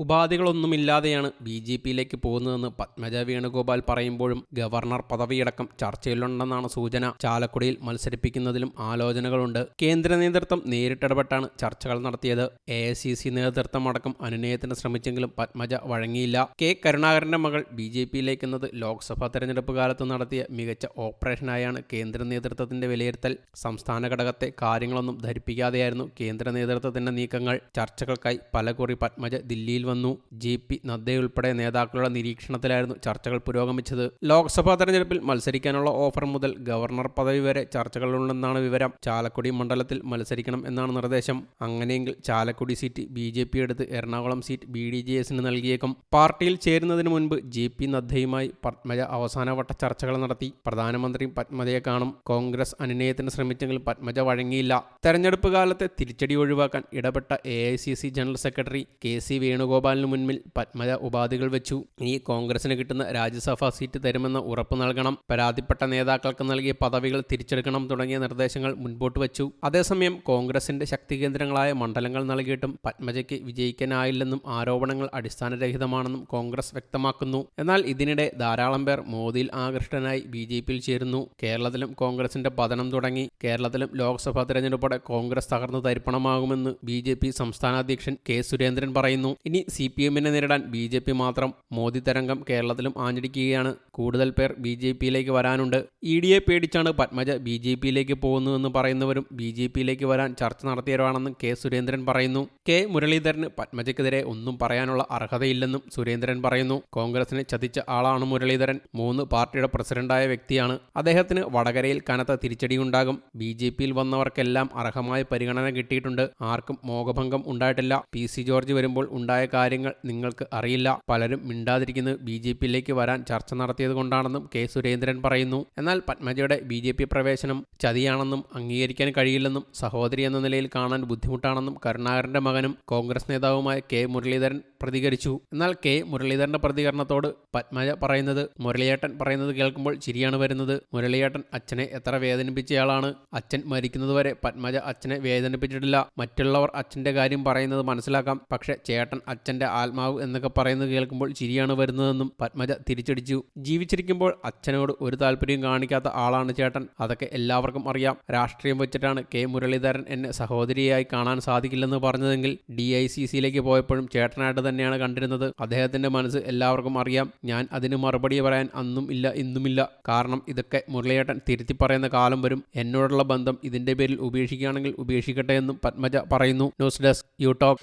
ഉപാധികളൊന്നുമില്ലാതെയാണ് B J പിയിലേക്ക് പോകുന്നതെന്ന് പത്മജ വേണുഗോപാൽ പറയുമ്പോഴും ഗവർണർ പദവിയടക്കം ചർച്ചയിലുണ്ടെന്നാണ് സൂചന. ചാലക്കുടിയിൽ മത്സരിപ്പിക്കുന്നതിലും ആലോചനകളുണ്ട്. കേന്ദ്ര നേതൃത്വം നേരിട്ടിടപെട്ടാണ് ചർച്ചകൾ നടത്തിയത്. എ ഐ സി സി നേതൃത്വം അടക്കം അനുനയത്തിന് ശ്രമിച്ചെങ്കിലും പത്മജ വഴങ്ങിയില്ല. കെ കരുണാകരന്റെ മകൾ ബി ജെ പിയിലേക്കുന്നത് ലോക്സഭാ തെരഞ്ഞെടുപ്പ് കാലത്ത് നടത്തിയ മികച്ച ഓപ്പറേഷനായാണ് കേന്ദ്ര നേതൃത്വത്തിന്റെ വിലയിരുത്തൽ. സംസ്ഥാന ഘടകത്തെ കാര്യങ്ങളൊന്നും ധരിപ്പിക്കാതെയായിരുന്നു കേന്ദ്ര നേതൃത്വത്തിന്റെ നീക്കങ്ങൾ. ചർച്ചകൾക്കായി പലകുറി പത്മജ ദില്ലിയിൽ വന്നു. ജെ പി നദ്ദയുൾപ്പെടെ നേതാക്കളുടെ നിരീക്ഷണത്തിലായിരുന്നു ചർച്ചകൾ പുരോഗമിച്ചത്. ലോക്സഭാ തെരഞ്ഞെടുപ്പിൽ മത്സരിക്കാനുള്ള ഓഫർ മുതൽ ഗവർണർ പദവി വരെ ചർച്ചകളുണ്ടെന്നാണ് വിവരം. ചാലക്കുടി മണ്ഡലത്തിൽ മത്സരിക്കണം എന്നാണ് നിർദ്ദേശം. അങ്ങനെയെങ്കിൽ Chalakudy seat B J P എടുത്ത് Ernakulam seat B D J എസിന് നൽകിയേക്കും. പാർട്ടിയിൽ ചേരുന്നതിന് മുൻപ് ജെ പി നദ്ദയുമായി പത്മജ അവസാനവട്ട ചർച്ചകൾ നടത്തി. പ്രധാനമന്ത്രി പത്മജയെ കാണും. കോൺഗ്രസ് അനുനയത്തിന് ശ്രമിച്ചെങ്കിലും പത്മജ വഴങ്ങിയില്ല. തെരഞ്ഞെടുപ്പ് കാലത്തെ തിരിച്ചടി ഒഴിവാക്കാൻ ഇടപെട്ട A general secretary K C വേണുഗോപാലിന് മുന്നിൽ പത്മജ ഉപാധികൾ വെച്ചു. ഇനി കോൺഗ്രസിന് കിട്ടുന്ന രാജ്യസഭാ സീറ്റ് തരുമെന്ന് ഉറപ്പ് നൽകണം. പരാതിപ്പെട്ട നേതാക്കൾക്ക് നൽകിയ പദവികൾ തിരിച്ചെടുക്കണം തുടങ്ങിയ നിർദ്ദേശങ്ങൾ മുൻപോട്ട് വച്ചു. അതേസമയം കോൺഗ്രസിന്റെ ശക്തി കേന്ദ്രങ്ങളായ മണ്ഡലങ്ങൾ നൽകിയിട്ടും പത്മജയ്ക്ക് വിജയിക്കാനായില്ലെന്നും ആരോപണങ്ങൾ അടിസ്ഥാനരഹിതമാണെന്നും കോൺഗ്രസ് വ്യക്തമാക്കുന്നു. എന്നാൽ ഇതിനിടെ ധാരാളം പേർ മോദിയിൽ ആകൃഷ്ടനായി ബി ജെ പിയിൽ ചേരുന്നു. കേരളത്തിലും കോൺഗ്രസിന്റെ പതനം തുടങ്ങി. കേരളത്തിലും ലോക്സഭാ തെരഞ്ഞെടുപ്പോടെ കോൺഗ്രസ് തകർന്നു തരിപ്പണമാകുമെന്ന് ബി ജെ പി സംസ്ഥാന അധ്യക്ഷൻ കെ സുരേന്ദ്രൻ പറയുന്നു. ഇനി സി പി എമ്മിനെ നേരിടാൻ ബി ജെ പി മാത്രം മോദി തരംഗം കേരളത്തിലും ആഞ്ഞടിക്കുകയാണ്. കൂടുതൽ പേർ ബി ജെ പിയിലേക്ക് വരാനുണ്ട്. ഇ ഡിയെ പേടിച്ചാണ് പത്മജ ബി ജെ പിയിലേക്ക് പോകുന്നുവെന്ന് പറയുന്നവരും ബി ജെ പിയിലേക്ക് വരാൻ ചർച്ച നടത്തിയവരാണെന്നും കെ സുരേന്ദ്രൻ പറയുന്നു. കെ മുരളീധരന് പത്മജയ്ക്കെതിരെ ഒന്നും പറയാനുള്ള അർഹതയില്ലെന്നും സുരേന്ദ്രൻ പറയുന്നു. കോൺഗ്രസിനെ ചതിച്ച ആളാണ് മുരളീധരൻ. മൂന്ന് പാർട്ടിയുടെ പ്രസിഡന്റായ വ്യക്തിയാണ്. അദ്ദേഹത്തിന് വടകരയിൽ കനത്ത തിരിച്ചടിയുണ്ടാകും. ബി ജെ പിയിൽ വന്നവർക്കെല്ലാം അർഹമായ പരിഗണന കിട്ടിയിട്ടുണ്ട്. ആർക്കും മോഹഭംഗം ഉണ്ടായിട്ടില്ല. പി സി ജോർജ് വരുമ്പോൾ ഉണ്ടായ കാര്യങ്ങൾ നിങ്ങൾക്ക് അറിയില്ല. പലരും മിണ്ടാതിരിക്കുന്നത് ബി ജെ പിയിലേക്ക് വരാൻ ചർച്ച നടത്തിയത് കൊണ്ടാണെന്നും കെ സുരേന്ദ്രൻ പറയുന്നു. എന്നാൽ പത്മജയുടെ ബി ജെ പി പ്രവേശനം ചതിയാണെന്നും അംഗീകരിക്കാൻ കഴിയില്ലെന്നും സഹോദരി എന്ന നിലയിൽ കാണാൻ ബുദ്ധിമുട്ടാണെന്നും കരുണാകരന്റെ മകനും കോൺഗ്രസ് നേതാവുമായ കെ മുരളീധരൻ പ്രതികരിച്ചു. എന്നാൽ കെ മുരളീധരന്റെ പ്രതികരണത്തോട് പത്മജ പറയുന്നത് മുരളിയേട്ടൻ പറയുന്നത് കേൾക്കുമ്പോൾ ചിരിയാണ് വരുന്നത്. മുരളിയേട്ടൻ അച്ഛനെ എത്ര വേദനിപ്പിച്ചയാളാണ്. അച്ഛൻ മരിക്കുന്നതുവരെ പത്മജ അച്ഛനെ വേദനിപ്പിച്ചിട്ടില്ല. മറ്റുള്ളവർ അച്ഛന്റെ കാര്യം പറയുന്നത് മനസ്സിലാക്കാം. പക്ഷെ ചേട്ടൻ അച്ഛന്റെ ആത്മാവ് എന്നൊക്കെ പറയുന്നത് കേൾക്കുമ്പോൾ ചിരിയാണ് വരുന്നതെന്നും പത്മജ തിരിച്ചടിച്ചു. ജീവിച്ചിരിക്കുമ്പോൾ അച്ഛനോട് ഒരു താല്പര്യം കാണിക്കാത്ത ആളാണ് ചേട്ടൻ. അതൊക്കെ എല്ലാവർക്കും അറിയാം. രാഷ്ട്രീയം വെച്ചിട്ടാണ് കെ മുരളീധരൻ എന്നെ സഹോദരിയായി കാണാൻ സാധിക്കില്ലെന്ന് പറഞ്ഞതെങ്കിൽ ഡി ഐ സി സിയിലേക്ക് പോയപ്പോഴും ചേട്ടനായിട്ട് തന്നെയാണ് കണ്ടിരുന്നത്. അദ്ദേഹത്തിന്റെ മനസ്സ് എല്ലാവർക്കും അറിയാം. ഞാൻ അതിന് മറുപടി പറയാൻ അന്നും ഇല്ല ഇന്നുമില്ല. കാരണം ഇതൊക്കെ മുരളിയേട്ടൻ തിരുത്തി പറയുന്ന കാലം വരും. എന്നോടുള്ള ബന്ധം ഇതിന്റെ പേരിൽ ഉപേക്ഷിക്കുകയാണെങ്കിൽ ഉപേക്ഷിക്കട്ടെ എന്നും പത്മജ പറയുന്നു. News desk U talk.